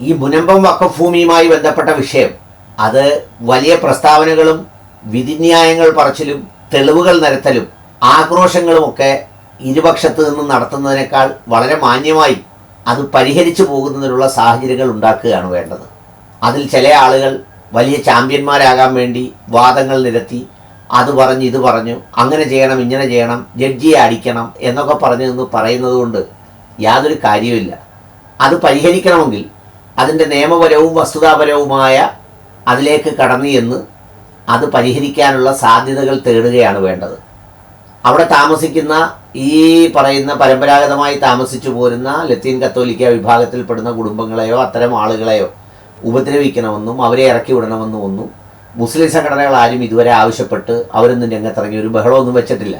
ഈ മുനമ്പം വക്കഭൂമിയുമായി ബന്ധപ്പെട്ട വിഷയം. അത് വലിയ പ്രസ്താവനകളും വിധിന്യായങ്ങൾ പറച്ചിലും തെളിവുകൾ നിരത്തലും ആക്രോശങ്ങളുമൊക്കെ ഇരുപക്ഷത്തു നിന്നും നടത്തുന്നതിനേക്കാൾ വളരെ മാന്യമായി അത് പരിഹരിച്ചു പോകുന്നതിനുള്ള സാഹചര്യങ്ങൾ ഉണ്ടാക്കുകയാണ് വേണ്ടത്. അതിൽ ചില ആളുകൾ വലിയ ചാമ്പ്യന്മാരാകാൻ വേണ്ടി വാദങ്ങൾ നിരത്തി അത് പറഞ്ഞ് ഇത് പറഞ്ഞു അങ്ങനെ ചെയ്യണം ഇങ്ങനെ ചെയ്യണം ജഡ്ജിയെ അടിക്കണം എന്നൊക്കെ പറഞ്ഞു നിന്ന് പറയുന്നത് കൊണ്ട് യാതൊരു കാര്യവുമില്ല. അത് പരിഹരിക്കണമെങ്കിൽ അതിന്റെ നിയമപരവും വസ്തുതാപരവുമായ അതിലേക്ക് കടന്നു എന്ന് അത് പരിഹരിക്കാനുള്ള സാധ്യതകൾ തേടുകയാണ് വേണ്ടത്. അവിടെ താമസിക്കുന്ന ഈ പറയുന്ന പരമ്പരാഗതമായി താമസിച്ചു പോരുന്ന ലത്തീൻ കത്തോലിക്ക വിഭാഗത്തിൽപ്പെടുന്ന കുടുംബങ്ങളെയോ അത്തരം ആളുകളെയോ ഉപദ്രവിക്കണമെന്നും അവരെ ഇറക്കി വിടണമെന്നും ഒന്നും മുസ്ലിം സംഘടനകൾ ആരും ഇതുവരെ ആവശ്യപ്പെട്ട് അവരൊന്നും രംഗത്തിറങ്ങി ഒരു ബഹളമൊന്നും വെച്ചിട്ടില്ല.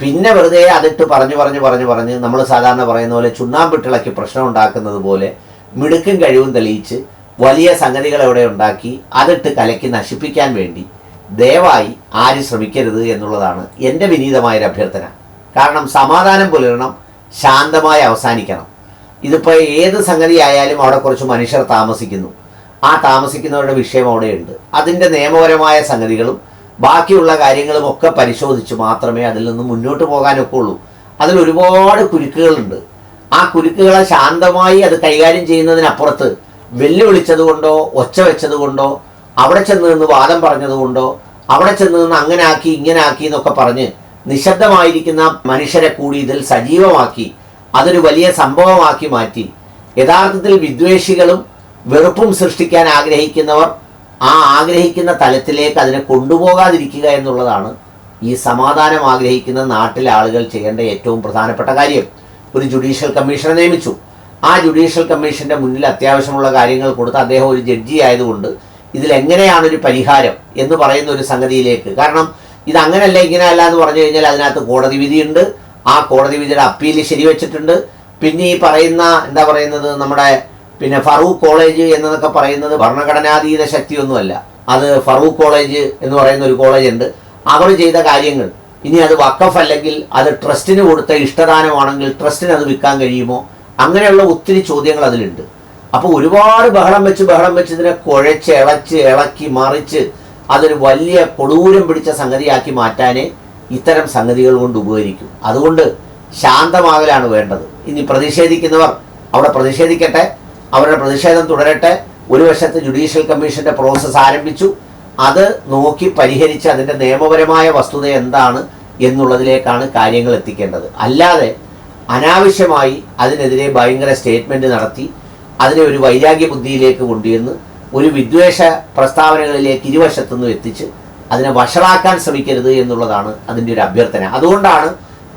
പിന്നെ വെറുതെ അതിട്ട് പറഞ്ഞു പറഞ്ഞു പറഞ്ഞു പറഞ്ഞ് നമ്മൾ സാധാരണ പറയുന്ന പോലെ ചുണ്ണാമ്പിട്ടിളക്കി പ്രശ്നം ഉണ്ടാക്കുന്നത് പോലെ മിടുക്കും കഴിവും തെളിയിച്ച് വലിയ സംഗതികൾ അവിടെ ഉണ്ടാക്കി അതിട്ട് കലക്കി നശിപ്പിക്കാൻ വേണ്ടി ദയവായി ആരും ശ്രമിക്കരുത് എന്നുള്ളതാണ് എന്റെ വിനീതമായൊരു അഭ്യർത്ഥന. കാരണം സമാധാനം പുലരണം ശാന്തമായി അവസാനിക്കണം. ഇതിപ്പോൾ ഏത് സംഗതി ആയാലും അവിടെ കുറച്ച് മനുഷ്യർ താമസിക്കുന്നു. ആ താമസിക്കുന്നവരുടെ വിഷയം അവിടെയുണ്ട്. അതിന്റെ നിയമപരമായ സംഗതികളും ബാക്കിയുള്ള കാര്യങ്ങളും ഒക്കെ പരിശോധിച്ച് മാത്രമേ അതിൽ നിന്ന് മുന്നോട്ട് പോകാനൊക്കെ ഉള്ളൂ. അതിൽ ഒരുപാട് കുരുക്കുകളുണ്ട്. ആ കുരുക്കുകളെ ശാന്തമായി അത് കൈകാര്യം ചെയ്യുന്നതിനപ്പുറത്ത് വെല്ലുവിളിച്ചതുകൊണ്ടോ ഒച്ച വെച്ചതുകൊണ്ടോ അവിടെ ചെന്ന് നിന്ന് വാദം പറഞ്ഞതുകൊണ്ടോ അവിടെ ചെന്ന് നിന്ന് അങ്ങനെ ആക്കി ഇങ്ങനെ ആക്കി എന്നൊക്കെ പറഞ്ഞ് നിശബ്ദമായിരിക്കുന്ന മനുഷ്യരെ കൂടി ഇതിൽ സജീവമാക്കി അതൊരു വലിയ സംഭവമാക്കി മാറ്റി. യഥാർത്ഥത്തിൽ വിദ്വേഷികളും വെറുപ്പും സൃഷ്ടിക്കാൻ ആഗ്രഹിക്കുന്നവർ ആ ആഗ്രഹിക്കുന്ന തലത്തിലേക്ക് അതിനെ കൊണ്ടുപോകാതിരിക്കുക എന്നുള്ളതാണ് ഈ സമാധാനം ആഗ്രഹിക്കുന്ന നാട്ടിലെ ആളുകൾ ചെയ്യേണ്ട ഏറ്റവും പ്രധാനപ്പെട്ട കാര്യം. ഒരു ജുഡീഷ്യൽ കമ്മീഷനെ നിയമിച്ചു. ആ ജുഡീഷ്യൽ കമ്മീഷന്റെ മുന്നിൽ അത്യാവശ്യമുള്ള കാര്യങ്ങൾ കൊടുത്ത് അദ്ദേഹം ഒരു ജഡ്ജി ആയതുകൊണ്ട് ഇതിൽ എങ്ങനെയാണ് ഒരു പരിഹാരം എന്ന് പറയുന്ന ഒരു സംഗതിയിലേക്ക്. കാരണം ഇത് അങ്ങനല്ല ഇങ്ങനെ അല്ല എന്ന് പറഞ്ഞു കഴിഞ്ഞാൽ അതിനകത്ത് കോടതി വിധിയുണ്ട്. ആ കോടതി വിധിയുടെ അപ്പീൽ ശരിവെച്ചിട്ടുണ്ട്. പിന്നെ ഈ പറയുന്ന എന്താ പറയുന്നത് നമ്മുടെ പിന്നെ ഫറൂഖ് കോളേജ് എന്നതൊക്കെ പറയുന്നത് ഭരണഘടനാതീത ശക്തിയൊന്നുമല്ല. അത് ഫറൂഖ് കോളേജ് എന്ന് പറയുന്ന ഒരു കോളേജ് ഉണ്ട് അവർ ചെയ്ത കാര്യങ്ങൾ ഇനി അത് വക്കഫ് അല്ലെങ്കിൽ അത് ട്രസ്റ്റിന് കൊടുത്ത ഇഷ്ടദാനമാണെങ്കിൽ ട്രസ്റ്റിന് അത് വിൽക്കാൻ കഴിയുമോ? അങ്ങനെയുള്ള ഒത്തിരി ചോദ്യങ്ങൾ അതിലുണ്ട്. അപ്പോൾ ഒരുപാട് ബഹളം വെച്ച് ബഹളം വെച്ച് ഇതിനെ കുഴച്ച് ഇളച്ച് ഇളക്കി മറിച്ച് അതൊരു വലിയ കൊടൂരം പിടിച്ച സംഗതിയാക്കി മാറ്റാനേ ഇത്തരം സംഗതികൾ കൊണ്ട് ഉപകരിക്കും. അതുകൊണ്ട് ശാന്തമാകലാണ് വേണ്ടത്. ഇനി പ്രതിഷേധിക്കുന്നവർ അവിടെ പ്രതിഷേധിക്കട്ടെ. അവരുടെ പ്രതിഷേധം തുടരട്ടെ. ഒരു വശത്ത് ജുഡീഷ്യൽ കമ്മീഷന്റെ പ്രോസസ്സ് ആരംഭിച്ചു. അത് നോക്കി പരിഹരിച്ച് അതിന്റെ നിയമപരമായ വസ്തുത എന്താണ് എന്നുള്ളതിലേക്കാണ് കാര്യങ്ങൾ എത്തിക്കേണ്ടത്. അല്ലാതെ അനാവശ്യമായി അതിനെതിരെ ഭയങ്കര സ്റ്റേറ്റ്മെന്റ് നടത്തി അതിനെ ഒരു വൈരാഗ്യ ബുദ്ധിയിലേക്ക് കൊണ്ടുവന്ന് ഒരു വിദ്വേഷ പ്രസ്താവനകളിലേക്ക് ഇരുവശത്തുനിന്നും എത്തിച്ച് അതിനെ വഷളാക്കാൻ ശ്രമിക്കരുത് എന്നുള്ളതാണ് അതിന്റെ ഒരു അഭ്യർത്ഥന. അതുകൊണ്ടാണ്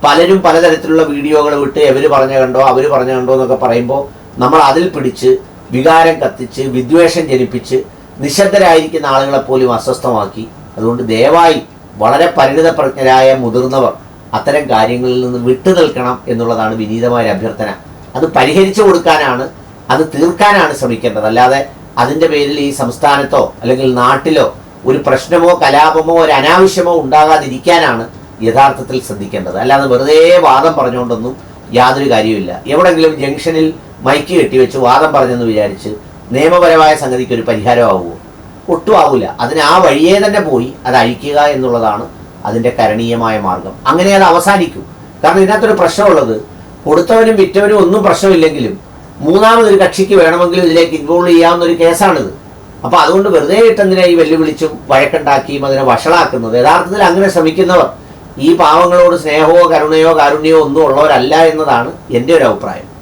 പലരും പലതരത്തിലുള്ള വീഡിയോകൾ വിട്ട് എവർ പറഞ്ഞ കണ്ടോ അവർ പറഞ്ഞു കണ്ടോ എന്നൊക്കെ പറയുമ്പോൾ നമ്മൾ അതിൽ പിടിച്ച് വികാരം കത്തിച്ച് വിദ്വേഷം ജനിപ്പിച്ച് നിശബ്ദരായിരിക്കുന്ന ആളുകളെ പോലും അസ്വസ്ഥമാക്കി. അതുകൊണ്ട് ദയവായി വളരെ പരിണിതപ്രജ്ഞരായ മുതിർന്നവർ അത്തരം കാര്യങ്ങളിൽ നിന്ന് വിട്ടു നിൽക്കണം എന്നുള്ളതാണ് വിനീതമായ അഭ്യർത്ഥന. അത് പരിഹരിച്ചു കൊടുക്കാനാണ് അത് തീർക്കാനാണ് ശ്രമിക്കേണ്ടത്. അല്ലാതെ അതിന്റെ പേരിൽ ഈ സംസ്ഥാനത്തോ അല്ലെങ്കിൽ നാട്ടിലോ ഒരു പ്രശ്നമോ കലാപമോ ഒരു അനാവശ്യമോ ഉണ്ടാകാതിരിക്കാനാണ് യഥാർത്ഥത്തിൽ ശ്രദ്ധിക്കേണ്ടത്. അല്ലാതെ വെറുതെ വാദം പറഞ്ഞുകൊണ്ടൊന്നും യാതൊരു കാര്യവുമില്ല. എവിടെങ്കിലും ജംഗ്ഷനിൽ മൈക്ക് കെട്ടിവെച്ച് വാദം പറഞ്ഞെന്ന് വിചാരിച്ച് നിയമപരമായ സംഗതിക്ക് ഒരു പരിഹാരമാവുമോ ഒട്ടും ആവില്ല അതിന് ആ വഴിയേ തന്നെ പോയി അത് അഴിക്കുക എന്നുള്ളതാണ് അതിന്റെ കരണീയമായ മാർഗം. അങ്ങനെ അത് അവസാനിക്കും. കാരണം ഇതിനകത്തൊരു പ്രശ്നമുള്ളത് കൊടുത്തവനും വിറ്റവനും ഒന്നും പ്രശ്നമില്ലെങ്കിലും മൂന്നാമതൊരു കക്ഷിക്ക് വേണമെങ്കിൽ ഇതിലേക്ക് ഇൻവോൾവ് ചെയ്യാവുന്ന ഒരു കേസാണിത്. അപ്പോൾ അതുകൊണ്ട് വെറുതെ ഇട്ടെന്തിനാ ഈ വെല്ലുവിളിച്ചും വഴക്കുണ്ടാക്കിയും അതിനെ വഷളാക്കുന്നത്? യഥാർത്ഥത്തിൽ അങ്ങനെ ശ്രമിക്കുന്നവർ ഈ പാവങ്ങളോട് സ്നേഹമോ കരുണയോ കാരുണ്യമോ ഒന്നും ഉള്ളവരല്ല എന്നതാണ് എന്റെ ഒരു അഭിപ്രായം.